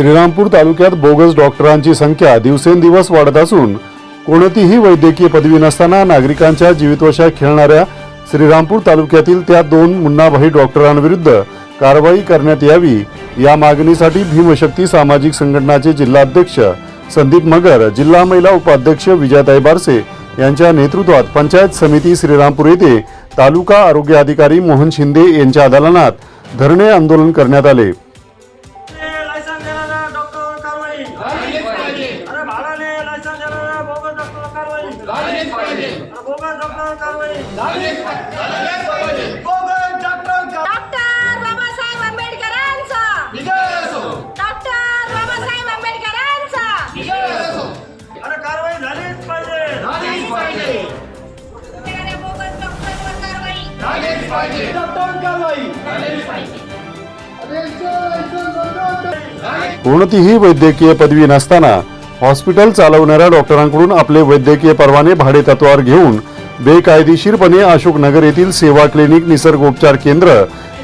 श्रीरामपूर तालुक्यात बोगस डॉक्टरांची संख्या दिवसेंदिवस वाढत असून कोणतीही वैद्यकीय पदवी नसताना नागरिकांच्या जीवितवशात खेळणाऱ्या श्रीरामपूर तालुक्यातील त्या दोन मुन्नाभाई डॉक्टरांविरुद्ध कारवाई करण्यात यावी या मागणीसाठी भीमशक्ती सामाजिक संघटनाचे जिल्हाध्यक्ष संदीप मगर जिल्हा महिला उपाध्यक्ष विजयाताई बारसे यांच्या नेतृत्वात पंचायत समिती श्रीरामपूर येथे तालुका आरोग्य अधिकारी मोहन शिंदे यांच्या दालनात धरणे आंदोलन करण्यात आले. बोगस डॉक्टरवर कारवाई बोगस डॉक्टर डॉक्टर बाबासाहेब आंबेडकरांचा. डॉक्टर बाबासाहेब आंबेडकरांचा. अरे कारवाई झालीच पाहिजे. येणाऱ्या बोगस डॉक्टरवर कारवाई कोणतीही वैद्यकीय पदवी नसताना हॉस्पिटल चालवणाऱ्या डॉक्टरांकडून आपले वैद्यकीय परवाने भाडे तत्वावर घेऊन बेकायदेशीरपणे अशोकनगर येथील सेवा क्लिनिक निसर्गोपचार केंद्र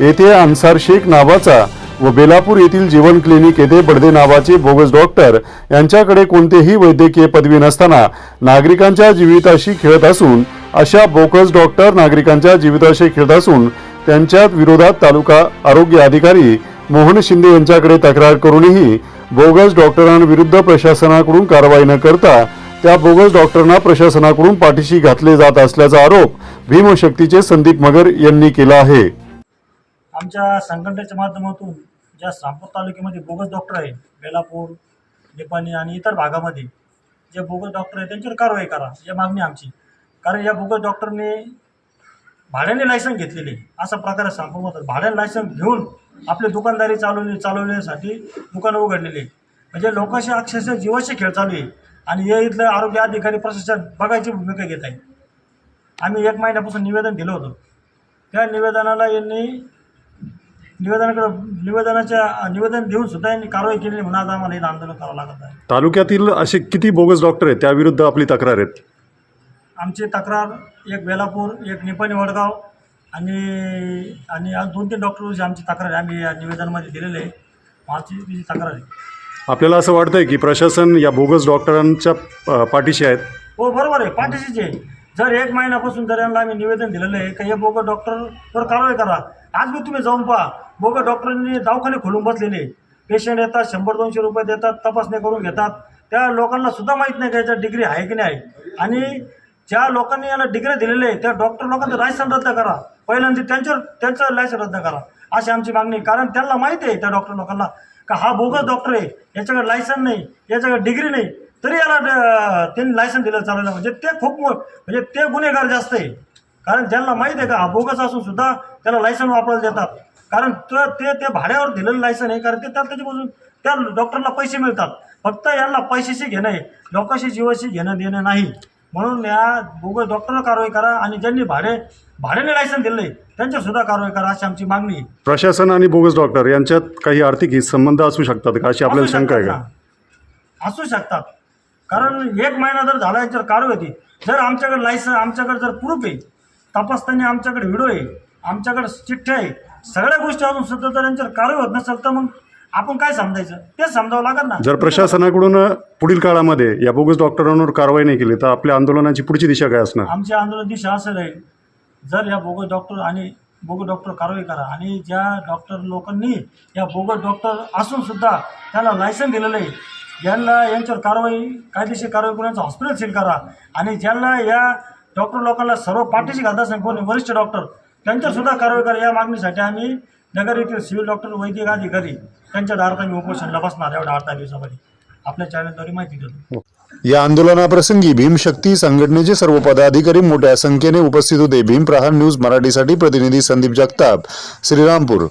येथे अन्सार शेख नावाचा व बेलापूर येथील जीवन क्लिनिक येथे बडदे नावाचे बोगस डॉक्टर यांच्याकडे कोणतेही वैद्यकीय पदवी नसताना नागरिकांच्या जीविताशी खेळत असून अशा बोगस डॉक्टर नागरिकांच्या जीविताशी खेळत असून त्यांच्या विरोधात तालुका आरोग्य अधिकारी मोहन शिंदे यांच्याकडे तक्रार करूनही बोगस डॉक्टरांविरुद्ध प्रशासनाकडून कारवाई न करता त्या बोगस डॉक्टरांना प्रशासनाकडून पाठीशी घातले जात असल्याचा आरोप भीमशक्तीचे संदीप मगर यांनी केला आहे. आमच्या संघटनेच्या माध्यमातून ज्या सांपूर तालुक्यामध्ये बोगस डॉक्टर आहे बेलापूर निपाणी आणि इतर भागामध्ये जे बोगस डॉक्टर आहे त्यांच्यावर कारवाई करा या मागणी आमची. कारण या बोगस डॉक्टरने भाड्याने लायसन घेतलेले असा प्रकार आहे रामपूरमध्ये भाड्याने लायसन घेऊन आपली दुकानदारी चालवली चालवण्यासाठी दुकानं उघडलेली म्हणजे लोकांशी अक्षरशः जीवाशी खेळ चालू आहे. आणि हे इथलं आरोग्य अधिकारी प्रशासन बघायची भूमिका घेत आहे. आम्ही एक महिन्यापासून निवेदन दिलं होतं. त्या निवेदनाला यांनी निवेदनाकडे निवेदनाच्या निवेदन देऊन सुद्धा यांनी कारवाई केली म्हणून आज आम्हाला इथं आंदोलन करावं लागत आहे. तालुक्यातील असे किती बोगस डॉक्टर आहेत? त्याविरुद्ध आपली तक्रार आहेत. आमची तक्रार एक बेलापूर एक निपाणी वडगाव आणि आणि आज दोन तीन डॉक्टरची आमची तक्रार आहे. आम्ही या निवेदनामध्ये दिलेले आहे. आमची तिची तक्रार आहे. आपल्याला असं वाटतंय की प्रशासन या बोगस डॉक्टरांच्या अ, पाठीशी आहेत. हो बरोबर आहे. पाठीशीच आहे. जर एक महिन्यापासून जर यांना आम्ही निवेदन दिलेलं आहे का हे बोगस डॉक्टरवर कारवाई करा. आज मी तुम्ही जाऊन पहा. बोगस डॉक्टरांनी दवाखाने खोलून बसलेले पेशंट येतात शंभर दोनशे रुपये देतात तपासणी करून घेतात. त्या लोकांना सुद्धा माहीत नाही का याच्यात डिग्री आहे की नाही. आणि ज्या लोकांनी याला डिग्री दिलेले आहे त्या डॉक्टर लोकांचं लायसन रद्द करा. पहिल्यांदा त्यांच्यावर त्यांचं लायसन रद्द करा. अशी आमची मागणी आहे. कारण त्यांना माहिती आहे त्या डॉक्टर लोकांना. का हा बोगस डॉक्टर आहे? याच्याकडे लायसन नाही याच्याकडे डिग्री नाही. तरी याला त्यांनी लायसन दिलं चालवलं म्हणजे ते खूप म्हणजे ते गुन्हेगार जास्त आहे. कारण ज्यांना माहीत आहे का हा बोगस असून सुद्धा त्याला लायसन वापरायला देतात. कारण ते ते भाड्यावर दिलेलं लायसन आहे कारण ते त्या त्याच्यापासून त्या डॉक्टरला पैसे मिळतात. फक्त यांना पैशाशी घेणं आहे. लोकांशी जीवाशी घेणं देणं नाही. म्हणून या बोगस डॉक्टरला कारवाई करा आणि ज्यांनी भाडे भाड्याने लायसन दिलं त्यांच्यावर सुद्धा कारवाई करा अशी आमची मागणी आहे. प्रशासन आणि बोगस डॉक्टर यांच्यात काही आर्थिक संबंध असू शकतात का? अशी आपल्याला असू शंका आहे का? ना. असू शकतात. कारण एक महिना जर झाला याच्यावर कारवाई होती. जर आमच्याकडे लायसन आमच्याकडे जर प्रूफ आहे तपासताना आमच्याकडे व्हिडिओ आहे आमच्याकडे चिठ्ठ्या आहे सगळ्या गोष्टी अजून सुद्धा जर यांच्यावर कारवाई होत नसेल तर मग आपण काय समजायचं? तेच समजावं लागेल ना. जर प्रशासनाकडून पुढील काळामध्ये या बोगस डॉक्टरांवर कारवाई नाही केली तर आपल्या आंदोलनाची पुढची दिशा काय असणार? आमची आंदोलन दिशा असं राहील. जर या बोगस डॉक्टर आणि बोगस डॉक्टर कारवाई करा आणि ज्या डॉक्टर लोकांनी या बोगस डॉक्टर असून सुद्धा त्याला लायसन दिलेलं आहे यांना यांच्यावर कारवाई कायदेशीर कारवाई करून यांचं हॉस्पिटल सील करा आणि ज्यांना या डॉक्टर लोकांना सर्व पाठीशी घालत असेल कोणी वरिष्ठ डॉक्टर त्यांच्यावर सुद्धा कारवाई करा या मागणीसाठी आम्ही नगर येथील सिव्हिल डॉक्टर वैद्यकीय अधिकारी त्यांच्या दारात आम्ही उपोषणला बसणार एवढ्या आठ दहा दिवसामध्ये. आपल्या चॅनलद्वारे माहिती देतो. या आंदोलनाप्रसंगी भीमशक्ती संघटनेचे सर्व पदाधिकारी मोठ्या संख्येने उपस्थित होते. भीम प्रहार न्यूज मराठीसाठी प्रतिनिधी संदीप जगताप श्रीरामपूर.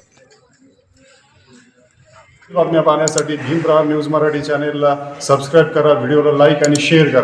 बातम्या पाहण्यासाठी भीम प्रहार न्यूज मराठी चॅनेलला सबस्क्राईब करा व्हिडिओला लाईक आणि शेअर करा.